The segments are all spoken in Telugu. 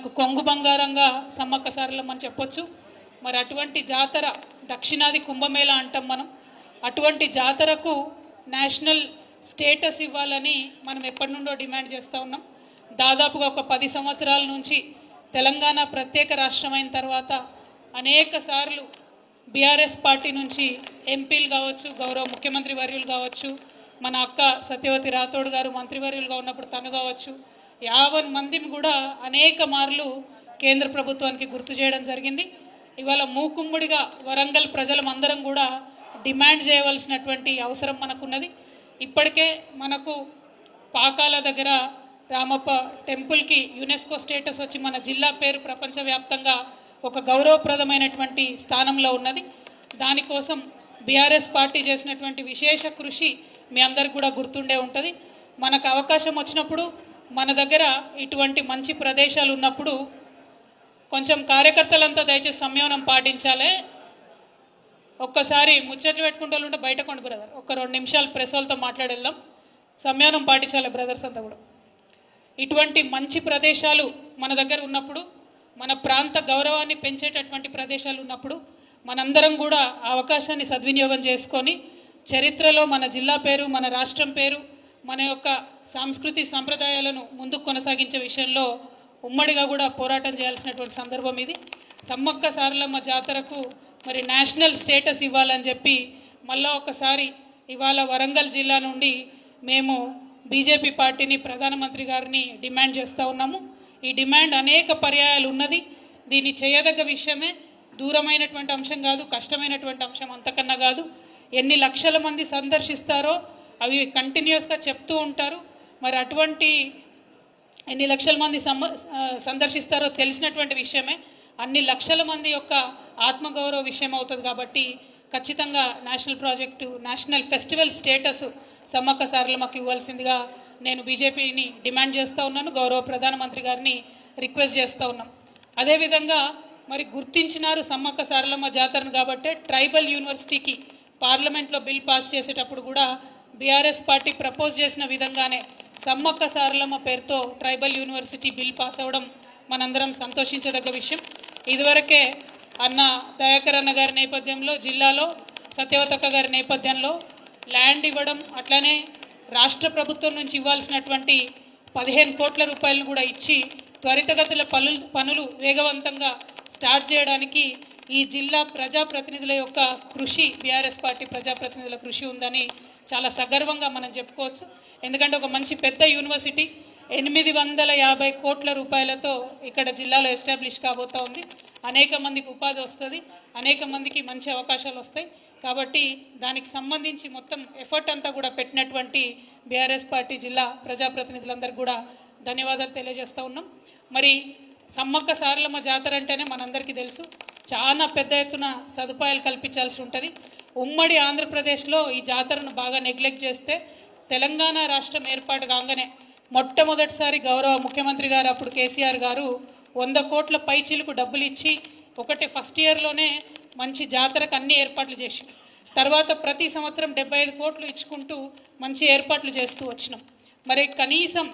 మనకు కొంగు బంగారంగా సమ్మక్క సారలమ్మని చెప్పొచ్చు. మరి అటువంటి జాతర దక్షిణాది కుంభమేళ అంటాం మనం. అటువంటి జాతరకు నేషనల్ స్టేటస్ ఇవ్వాలని మనం ఎప్పటి నుండో డిమాండ్ చేస్తూ ఉన్నాం. దాదాపుగా ఒక పది సంవత్సరాల నుంచి తెలంగాణ ప్రత్యేక రాష్ట్రమైన తర్వాత అనేక సార్లు బీఆర్ఎస్ పార్టీ నుంచి ఎంపీలు కావచ్చు గౌరవ ముఖ్యమంత్రి వర్యులు కావచ్చు మన అక్క సత్యవతి రాథోడ్ గారు మంత్రివర్యులుగా ఉన్నప్పుడు తను కావచ్చు యాభై మందిని కూడా అనేక మార్లు కేంద్ర ప్రభుత్వానికి గుర్తు చేయడం జరిగింది. ఇవాళ మూకుమ్ముడిగా వరంగల్ ప్రజలమందరం కూడా డిమాండ్ చేయవలసినటువంటి అవసరం మనకున్నది. ఇప్పటికే మనకు పాకాల దగ్గర రామప్ప టెంపుల్కి యునెస్కో స్టేటస్ వచ్చి మన జిల్లా పేరు ప్రపంచవ్యాప్తంగా ఒక గౌరవప్రదమైనటువంటి స్థానంలో ఉన్నది. దానికోసం బీఆర్ఎస్ పార్టీ చేసినటువంటి విశేష కృషి మీ అందరికి కూడా గుర్తుండే ఉంటుంది. మనకు అవకాశం వచ్చినప్పుడు మన దగ్గర ఇటువంటి మంచి ప్రదేశాలు ఉన్నప్పుడు కొంచెం కార్యకర్తలంతా దయచేసి సంయమనం పాటించాలి. ఒక్కసారి ముచ్చట్లు పెట్టుకుంటూ ఉంటే బయట కొండ బ్రదర్ ఒక రెండు నిమిషాలు ప్రెస్ వాళ్ళతో మాట్లాడేద్దాం. సంయమనం పాటించాలి బ్రదర్స్ అంతా కూడా. ఇటువంటి మంచి ప్రదేశాలు మన దగ్గర ఉన్నప్పుడు మన ప్రాంత గౌరవాన్ని పెంచేటటువంటి ప్రదేశాలు ఉన్నప్పుడు మనందరం కూడా ఆ అవకాశాన్ని సద్వినియోగం చేసుకొని చరిత్రలో మన జిల్లా పేరు మన రాష్ట్రం పేరు మన యొక్క సాంస్కృతిక సంప్రదాయాలను ముందుకు కొనసాగించే విషయంలో ఉమ్మడిగా కూడా పోరాటం చేయాల్సినటువంటి సందర్భం ఇది. సమ్మక్క సారలమ్మ జాతరకు మరి నేషనల్ స్టేటస్ ఇవ్వాలని చెప్పి మళ్ళా ఒకసారి ఇవాళ వరంగల్ జిల్లా నుండి మేము బీజేపీ పార్టీని ప్రధానమంత్రి గారిని డిమాండ్ చేస్తూ ఉన్నాము. ఈ డిమాండ్ అనేక పర్యాయాలు ఉన్నది. దీన్ని చేయదగ్గ విషయమే దూరమైనటువంటి అంశం కాదు కష్టమైనటువంటి అంశం అంతకన్నా కాదు. ఎన్ని లక్షల మంది సందర్శిస్తారో అవి కంటిన్యూస్గా చెప్తూ ఉంటారు. మరి అటువంటి ఎన్ని లక్షల మంది సమ సందర్శిస్తారో తెలిసినటువంటి విషయమే. అన్ని లక్షల మంది యొక్క ఆత్మగౌరవ విషయం అవుతుంది కాబట్టి ఖచ్చితంగా national project national festival status Sammakka సారలమ్మకి ఇవ్వాల్సిందిగా నేను బీజేపీని డిమాండ్ చేస్తూ ఉన్నాను. గౌరవ ప్రధానమంత్రి గారిని రిక్వెస్ట్ చేస్తూ ఉన్నాం. అదేవిధంగా మరి గుర్తించినారు సమ్మక్క సారలమ్మ జాతరను కాబట్టే ట్రైబల్ యూనివర్సిటీకి పార్లమెంట్లో బిల్ పాస్ చేసేటప్పుడు కూడా బీఆర్ఎస్ పార్టీ ప్రపోజ్ చేసిన విధంగానే సమ్మక్క సారలమ్మ పేరుతో ట్రైబల్ యూనివర్సిటీ బిల్ పాస్ అవ్వడం మనందరం సంతోషించదగ్గ విషయం. ఇదివరకే అన్న దయాకర్ అన్న గారి నేపథ్యంలో జిల్లాలో సత్యవతక్క గారి నేపథ్యంలో ల్యాండ్ ఇవ్వడం అట్లనే రాష్ట్ర ప్రభుత్వం నుంచి ఇవ్వాల్సినటువంటి పదిహేను కోట్ల రూపాయలను కూడా ఇచ్చి త్వరితగతుల పనులు పనులు వేగవంతంగా స్టార్ట్ చేయడానికి ఈ జిల్లా ప్రజాప్రతినిధుల యొక్క కృషి బీఆర్ఎస్ పార్టీ ప్రజాప్రతినిధుల కృషి ఉందని చాలా సగర్వంగా మనం చెప్పుకోవచ్చు. ఎందుకంటే ఒక మంచి పెద్ద యూనివర్సిటీ ఎనిమిది వందల యాభై కోట్ల రూపాయలతో ఇక్కడ జిల్లాలో ఎస్టాబ్లిష్ కాబోతా ఉంది. అనేక మందికి ఉపాధి వస్తుంది అనేక మందికి మంచి అవకాశాలు వస్తాయి. కాబట్టి దానికి సంబంధించి మొత్తం ఎఫర్ట్ అంతా కూడా పెట్టినటువంటి బీఆర్ఎస్ పార్టీ జిల్లా ప్రజాప్రతినిధులందరికీ కూడా ధన్యవాదాలు తెలియజేస్తూ ఉన్నాం. మరి సమ్మక్క సారలమ్మ జాతర అంటేనే మనందరికీ తెలుసు. చాలా పెద్ద ఎత్తున సదుపాయాలు కల్పించాల్సి ఉంటుంది. ఉమ్మడి ఆంధ్రప్రదేశ్లో ఈ జాతరను బాగా నెగ్లెక్ట్ చేస్తే తెలంగాణ రాష్ట్రం ఏర్పాటు కాగానే మొట్టమొదటిసారి గౌరవ ముఖ్యమంత్రి గారు అప్పుడు కేసీఆర్ గారు వంద కోట్ల పైచీలకు డబ్బులు ఇచ్చి ఒకటి ఫస్ట్ ఇయర్లోనే మంచి జాతరకు అన్ని ఏర్పాట్లు చేసి తర్వాత ప్రతి సంవత్సరం డెబ్బై ఐదు కోట్లు ఇచ్చుకుంటూ మంచి ఏర్పాట్లు చేస్తూ వచ్చినాం. మరి కనీసం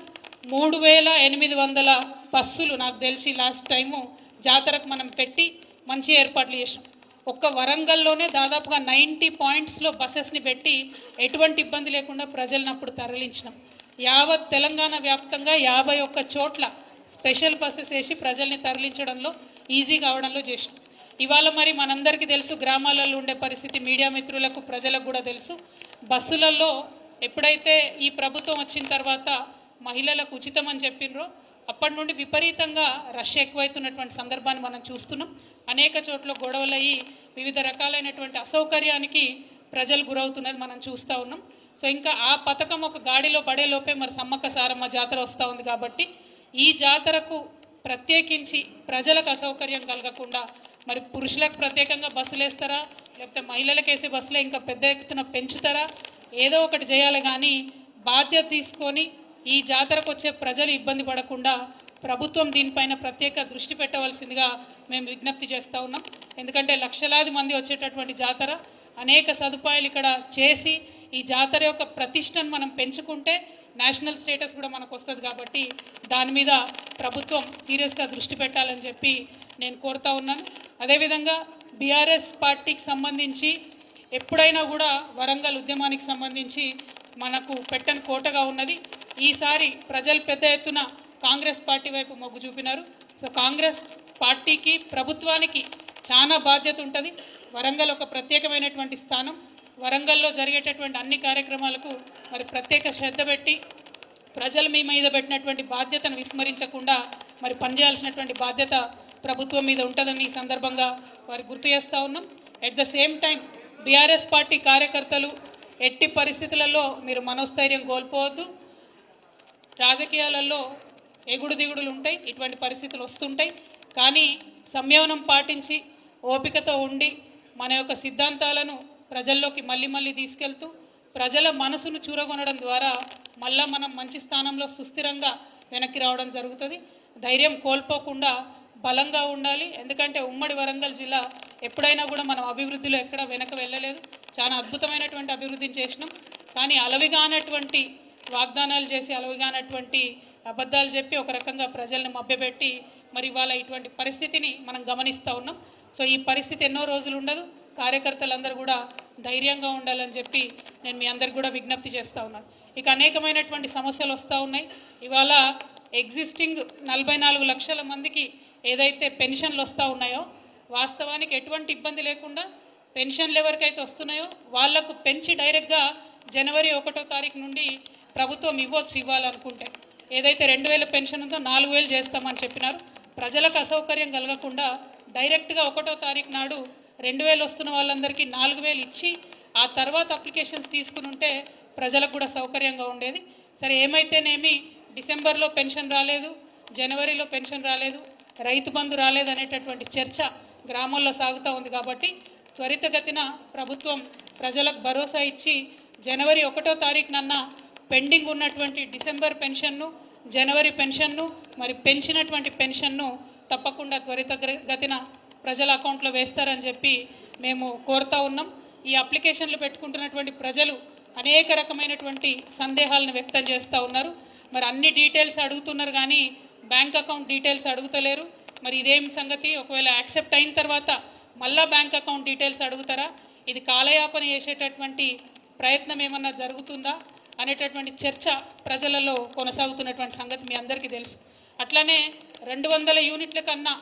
మూడు వేల ఎనిమిది వందల బస్సులు నాకు తెలిసి లాస్ట్ టైము జాతరకు మనం పెట్టి మంచి ఏర్పాట్లు చేసినాం. ఒక్క వరంగల్లోనే దాదాపుగా నైంటీ పాయింట్స్లో బస్సెస్ని పెట్టి ఎటువంటి ఇబ్బంది లేకుండా ప్రజలను అప్పుడు తరలించినాం. యావత్ తెలంగాణ వ్యాప్తంగా యాభై ఒక్క చోట్ల స్పెషల్ బస్సెస్ వేసి ప్రజల్ని తరలించడంలో ఈజీ కావడంలో చేసినాం. ఇవాళ మరి మనందరికీ తెలుసు గ్రామాలలో ఉండే పరిస్థితి మీడియా మిత్రులకు ప్రజలకు కూడా తెలుసు. బస్సులలో ఎప్పుడైతే ఈ ప్రభుత్వం వచ్చిన తర్వాత మహిళలకు ఉచితం అని చెప్పినరో అప్పటి నుండి విపరీతంగా రష్ ఎక్కువైతున్నటువంటి సందర్భాన్ని మనం చూస్తున్నాం. అనేక చోట్ల గొడవలయ్యి వివిధ రకాలైనటువంటి అసౌకర్యానికి ప్రజలు గురవుతున్నది మనం చూస్తూ ఉన్నాం. సో ఇంకా ఆ పథకం ఒక గాడిలో పడేలోపే మరి సమ్మక్క సారమ్మ జాతర వస్తూ ఉంది కాబట్టి ఈ జాతరకు ప్రత్యేకించి ప్రజలకు అసౌకర్యం కలగకుండా మరి పురుషులకు ప్రత్యేకంగా బస్సులు వేస్తారా? లేకపోతే మహిళలకు వేసే బస్సులే ఇంకా పెద్ద ఎత్తున పెంచుతారా? ఏదో ఒకటి చేయాలి కానీ బాధ్యత తీసుకొని ఈ జాతరకు వచ్చే ప్రజలు ఇబ్బంది పడకుండా ప్రభుత్వం దీనిపైన ప్రత్యేక దృష్టి పెట్టవలసిందిగా మేము విజ్ఞప్తి చేస్తూ ఉన్నాం. ఎందుకంటే లక్షలాది మంది వచ్చేటటువంటి జాతర అనేక సదుపాయాలు ఇక్కడ చేసి ఈ జాతర యొక్క ప్రతిష్టను మనం పెంచుకుంటే నేషనల్ స్టేటస్ కూడా మనకు వస్తుంది కాబట్టి దాని మీద ప్రభుత్వం సీరియస్గా దృష్టి పెట్టాలని చెప్పి నేను కోరుతా ఉన్నాను. అదేవిధంగా బీఆర్ఎస్ పార్టీకి సంబంధించి ఎప్పుడైనా కూడా వరంగల్ ఉద్యమానికి సంబంధించి మనకు పెట్టని కోటగా ఉన్నది. ఈసారి ప్రజలు పెద్ద ఎత్తున కాంగ్రెస్ పార్టీ వైపు మొగ్గు చూపినారు. సో కాంగ్రెస్ పార్టీకి ప్రభుత్వానికి చాలా బాధ్యత ఉంటుంది. వరంగల్ ఒక ప్రత్యేకమైనటువంటి స్థానం. వరంగల్లో జరిగేటటువంటి అన్ని కార్యక్రమాలకు మరి ప్రత్యేక శ్రద్ధ పెట్టి ప్రజలు మీ మీద పెట్టినటువంటి బాధ్యతను విస్మరించకుండా మరి పనిచేయాల్సినటువంటి బాధ్యత ప్రభుత్వం మీద ఉంటుందని ఈ సందర్భంగా వారి గుర్తు చేస్తూ ఉన్నాం. At the same time BRS party కార్యకర్తలు ఎట్టి పరిస్థితులలో మీరు మనోస్థైర్యం కోల్పోవద్దు. రాజకీయాలలో ఎగుడు దిగుడులు ఉంటాయి ఇటువంటి పరిస్థితులు వస్తుంటాయి. కానీ సంయమనం పాటించి ఓపికతో ఉండి మన యొక్క సిద్ధాంతాలను ప్రజల్లోకి మళ్ళీ మళ్ళీ తీసుకెళ్తూ ప్రజల మనసును చూరగొనడం ద్వారా మళ్ళా మనం మంచి స్థానంలో సుస్థిరంగా వెనక్కి రావడం జరుగుతుంది. ధైర్యం కోల్పోకుండా బలంగా ఉండాలి. ఎందుకంటే ఉమ్మడి వరంగల్ జిల్లా ఎప్పుడైనా కూడా మనం అభివృద్ధిలో ఎక్కడ వెనక వెళ్ళలేదు. చాలా అద్భుతమైనటువంటి అభివృద్ధిని చేసినాం. కానీ అలవిగానటువంటి వాగ్దానాలు చేసి అలవిగానటువంటి అబద్ధాలు చెప్పి ఒక రకంగా ప్రజల్ని మభ్యపెట్టి మరి ఇవాళ ఇటువంటి పరిస్థితిని మనం గమనిస్తూ ఉన్నాం. సో ఈ పరిస్థితి ఎన్నో రోజులు ఉండదు. కార్యకర్తలందరూ కూడా ధైర్యంగా ఉండాలని చెప్పి నేను మీ అందరికి కూడా విజ్ఞప్తి చేస్తూ ఉన్నాను. ఇక అనేకమైనటువంటి సమస్యలు వస్తూ ఉన్నాయి. ఇవాళ ఎగ్జిస్టింగ్ నలభై నాలుగు లక్షల మందికి ఏదైతే పెన్షన్లు వస్తూ ఉన్నాయో వాస్తవానికి ఎటువంటి ఇబ్బంది లేకుండా పెన్షన్లు ఎవరికైతే వస్తున్నాయో వాళ్ళకు పెంచి డైరెక్ట్గా జనవరి ఒకటో తారీఖు నుండి ప్రభుత్వం ఇవ్వచ్చు ఇవ్వాలనుకుంటే. ఏదైతే రెండు వేల పెన్షన్ ఉందో నాలుగు వేలు చేస్తామని చెప్పినారు. ప్రజలకు అసౌకర్యం కలగకుండా డైరెక్ట్గా ఒకటో తారీఖు నాడు రెండు వేలు వస్తున్న వాళ్ళందరికీ నాలుగు వేలు ఇచ్చి ఆ తర్వాత అప్లికేషన్స్ తీసుకుని ఉంటే ప్రజలకు కూడా సౌకర్యంగా ఉండేది. సరే ఏమైతేనేమి డిసెంబర్లో పెన్షన్ రాలేదు జనవరిలో పెన్షన్ రాలేదు రైతు బంధు రాలేదు అనేటటువంటి చర్చ గ్రామాల్లో సాగుతూ ఉంది కాబట్టి త్వరితగతిన ప్రభుత్వం ప్రజలకు భరోసా ఇచ్చి జనవరి ఒకటో తారీఖునన్నా పెండింగ్ ఉన్నటువంటి డిసెంబర్ పెన్షన్ను జనవరి పెన్షన్ను మరి పెంచినటువంటి పెన్షన్ను తప్పకుండా త్వరితగతిన ప్రజల అకౌంట్లో వేస్తారని చెప్పి మేము కోరుతా ఉన్నాం. ఈ అప్లికేషన్లు పెట్టుకుంటున్నటువంటి ప్రజలు అనేక రకమైనటువంటి సందేహాలను వ్యక్తం చేస్తూ ఉన్నారు. మరి అన్ని డీటెయిల్స్ అడుగుతున్నారు కానీ బ్యాంక్ అకౌంట్ డీటెయిల్స్ అడుగుతలేరు. మరి ఇదేం సంగతి? ఒకవేళ యాక్సెప్ట్ అయిన తర్వాత మళ్ళా బ్యాంక్ అకౌంట్ డీటెయిల్స్ అడుగుతారా? ఇది కాలయాపన చేసేటటువంటి ప్రయత్నం ఏమన్నా జరుగుతుందా? అనేటటువంటి చర్చ ప్రజలలో కొనసాగుతున్నటువంటి సంగతి మీ అందరికీ తెలుసు. అట్లానే రెండు వందల యూనిట్ల కన్నా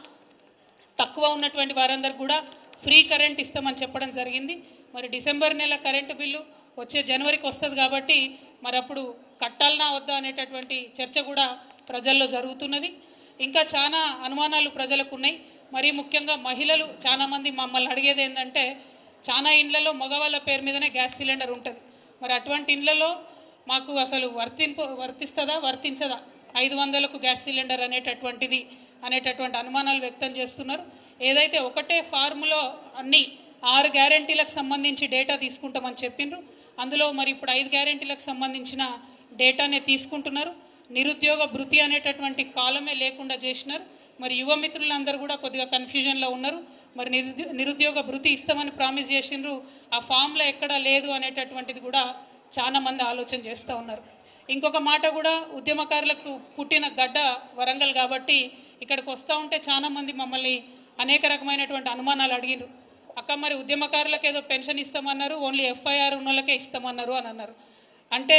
తక్కువ ఉన్నటువంటి వారందరికి కూడా ఫ్రీ కరెంట్ ఇస్తామని చెప్పడం జరిగింది. మరి డిసెంబర్ నెల కరెంటు బిల్లు వచ్చే జనవరికి వస్తుంది కాబట్టి మరి అప్పుడు కట్టాలనా వద్దా అనేటటువంటి చర్చ కూడా ప్రజల్లో జరుగుతున్నది. ఇంకా చాలా అనుమానాలు ప్రజలకు ఉన్నాయి. మరీ ముఖ్యంగా మహిళలు చాలామంది మమ్మల్ని అడిగేది ఏంటంటే చాలా ఇండ్లలో మగవాళ్ళ పేరు మీదనే గ్యాస్ సిలిండర్ ఉంటుంది. మరి అటువంటి ఇండ్లలో మాకు అసలు వర్తింపు వర్తిస్తుందా వర్తించదా? ఐదు వందలకు గ్యాస్ సిలిండర్ అనేటటువంటిది అనేటటువంటి అనుమానాలు వ్యక్తం చేస్తున్నారు. ఏదైతే ఒకటే ఫార్ములో అన్ని ఆరు గ్యారంటీలకు సంబంధించి డేటా తీసుకుంటామని చెప్పిండ్రు. అందులో మరి ఇప్పుడు ఐదు గ్యారంటీలకు సంబంధించిన డేటానే తీసుకుంటున్నారు. నిరుద్యోగ భృతి అనేటటువంటి కాలమే లేకుండా చేసినారు. మరి యువ మిత్రులందరూ కూడా కొద్దిగా కన్ఫ్యూజన్లో ఉన్నారు. మరి నిరుద్యో నిరుద్యోగ భృతి ఇస్తామని ప్రామిస్ చేసిండ్రు. ఆ ఫామ్లో ఎక్కడా లేదు అనేటటువంటిది కూడా చాలా మంది ఆలోచన చేస్తూ ఉన్నారు. ఇంకొక మాట కూడా ఉద్యమకారులకు పుట్టిన గడ్డ వరంగల్ కాబట్టి ఇక్కడికి వస్తూ ఉంటే చాలామంది మమ్మల్ని అనేక రకమైనటువంటి అనుమానాలు అడిగినారు అక్క మరి ఉద్యమకారులకు ఏదో పెన్షన్ ఇస్తామన్నారు ఓన్లీ ఎఫ్ఐఆర్ ఉన్న వాళ్ళకే ఇస్తామన్నారు అని అన్నారు. అంటే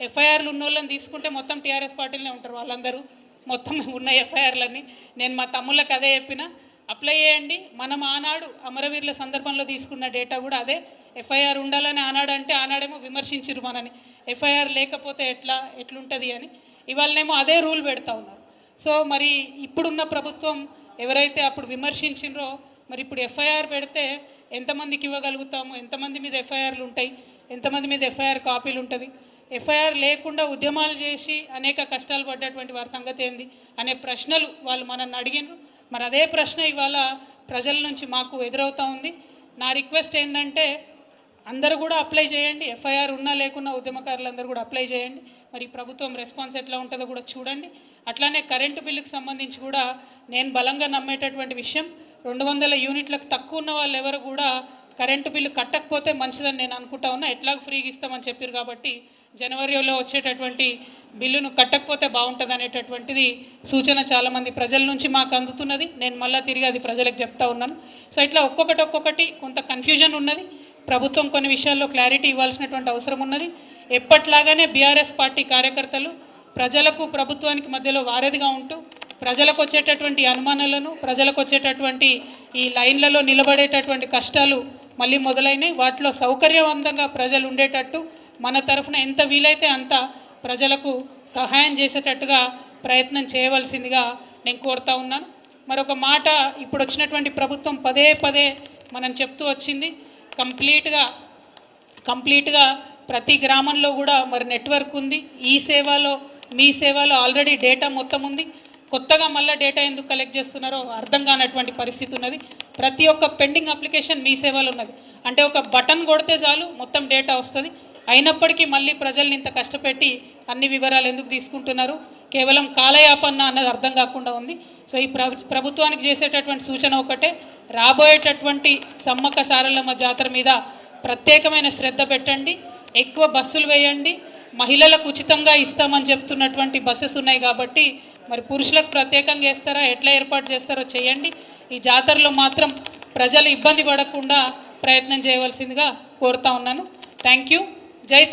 ఎఫ్ఐఆర్లు ఉన్న వాళ్ళని తీసుకుంటే మొత్తం టీఆర్ఎస్ పార్టీలనే ఉంటారు వాళ్ళందరూ. మొత్తం ఉన్న ఎఫ్ఐఆర్లన్నీ. నేను మా తమ్ముళ్ళకి అదే చెప్పిన అప్లై చేయండి. మనం ఆనాడు అమరవీరుల సందర్భంలో తీసుకున్న డేటా కూడా అదే. ఎఫ్ఐఆర్ ఉండాలని ఆనాడంటే అంటే ఆనాడేమో విమర్శించరు మనని. ఎఫ్ఐఆర్ లేకపోతే ఎట్లా ఎట్లుంటుంది అని. ఇవాళనేమో అదే రూల్ పెడతా ఉన్నారు. సో మరి ఇప్పుడున్న ప్రభుత్వం ఎవరైతే అప్పుడు విమర్శించినరో మరి ఇప్పుడు ఎఫ్ఐఆర్ పెడితే ఎంతమందికి ఇవ్వగలుగుతాము? ఎంతమంది మీద ఎఫ్ఐఆర్లు ఉంటాయి? ఎంతమంది మీద ఎఫ్ఐఆర్ కాపీలు ఉంటుంది? ఎఫ్ఐఆర్ లేకుండా ఉద్యమాలు చేసి అనేక కష్టాలు పడ్డటువంటి వారి సంగతి ఏంది అనే ప్రశ్నలు వాళ్ళు మనల్ని అడిగినారు మరి అదే ప్రశ్న ఇవాళ ప్రజల నుంచి మాకు ఎదురవుతూ ఉంది. నా రిక్వెస్ట్ ఏంటంటే అందరూ కూడా అప్లై చేయండి. ఎఫ్ఐఆర్ ఉన్నా లేకున్నా ఉద్యమకారులందరూ కూడా అప్లై చేయండి. మరి ప్రభుత్వం రెస్పాన్స్ ఎట్లా ఉంటుందో కూడా చూడండి. అట్లానే కరెంటు బిల్లుకు సంబంధించి కూడా నేను బలంగా నమ్మేటటువంటి విషయం రెండు వందల యూనిట్లకు తక్కువ ఉన్న వాళ్ళు ఎవరు కూడా కరెంటు బిల్లు కట్టకపోతే మంచిదని నేను అనుకుంటా ఉన్నా. ఎట్లాగ ఫ్రీగా ఇస్తామని చెప్పారు కాబట్టి జనవరిలో వచ్చేటటువంటి బిల్లును కట్టకపోతే బాగుంటుంది అనేటటువంటిది సూచన చాలామంది ప్రజల నుంచి మాకు అందుతున్నది. నేను మళ్ళీ తిరిగి అది ప్రజలకు చెప్తా ఉన్నాను. సో ఇట్లా ఒక్కొక్కటి ఒక్కొక్కటి కొంత కన్ఫ్యూజన్ ఉన్నది. ప్రభుత్వం కొన్ని విషయాల్లో క్లారిటీ ఇవ్వాల్సినటువంటి అవసరం ఉన్నది. ఎప్పట్లాగానే బీఆర్ఎస్ పార్టీ కార్యకర్తలు ప్రజలకు ప్రభుత్వానికి మధ్యలో వారధిగా ఉంటూ ప్రజలకు వచ్చేటటువంటి అనుమానాలను ప్రజలకు వచ్చేటటువంటి ఈ లైన్లలో నిలబడేటటువంటి కష్టాలు మళ్ళీ మొదలైనవి వాటిలో సౌకర్యవంతంగా ప్రజలు ఉండేటట్టు మన తరఫున ఎంత వీలైతే అంత ప్రజలకు సహాయం చేసేటట్టుగా ప్రయత్నం చేయవలసిందిగా నేను కోరుతా ఉన్నాను. మరొక మాట ఇప్పుడు వచ్చినటువంటి ప్రభుత్వం పదే పదే మనం చెప్తూ వచ్చింది. కంప్లీట్గా కంప్లీట్గా ప్రతి గ్రామంలో కూడా మరి నెట్వర్క్ ఉంది. ఈ సేవలో మీ సేవలో ఆల్రెడీ డేటా మొత్తం ఉంది. కొత్తగా మళ్ళీ డేటా ఎందుకు కలెక్ట్ చేస్తున్నారో అర్థం కానటువంటి పరిస్థితి ఉన్నది. ప్రతి ఒక్క పెండింగ్ అప్లికేషన్ మీ సేవలో ఉన్నది. అంటే ఒక బటన్ కొడితే చాలు మొత్తం డేటా వస్తుంది. అయినప్పటికీ మళ్ళీ ప్రజల్ని ఇంత కష్టపెట్టి అన్ని వివరాలు ఎందుకు తీసుకుంటున్నారు? కేవలం కాలయాపన అన్నది అర్థం కాకుండా ఉంది. సో ఈ ప్రభుత్వానికి చేసేటటువంటి సూచన ఒకటే రాబోయేటటువంటి సమ్మక్క సారలమ్మ జాతర మీద ప్రత్యేకమైన శ్రద్ధ పెట్టండి. ఎక్కువ బస్సులు వేయండి. మహిళలకు ఉచితంగా ఇస్తామని చెప్తున్నటువంటి బస్సెస్ ఉన్నాయి కాబట్టి మరి పురుషులకు ప్రత్యేకంగా వేస్తారా ఎట్లా ఏర్పాటు చేస్తారో చేయండి. ఈ జాతరలో మాత్రం ప్రజలు ఇబ్బంది పడకుండా ప్రయత్నం చేయవలసిందిగా కోరుతా ఉన్నాను. థ్యాంక్ యూ జై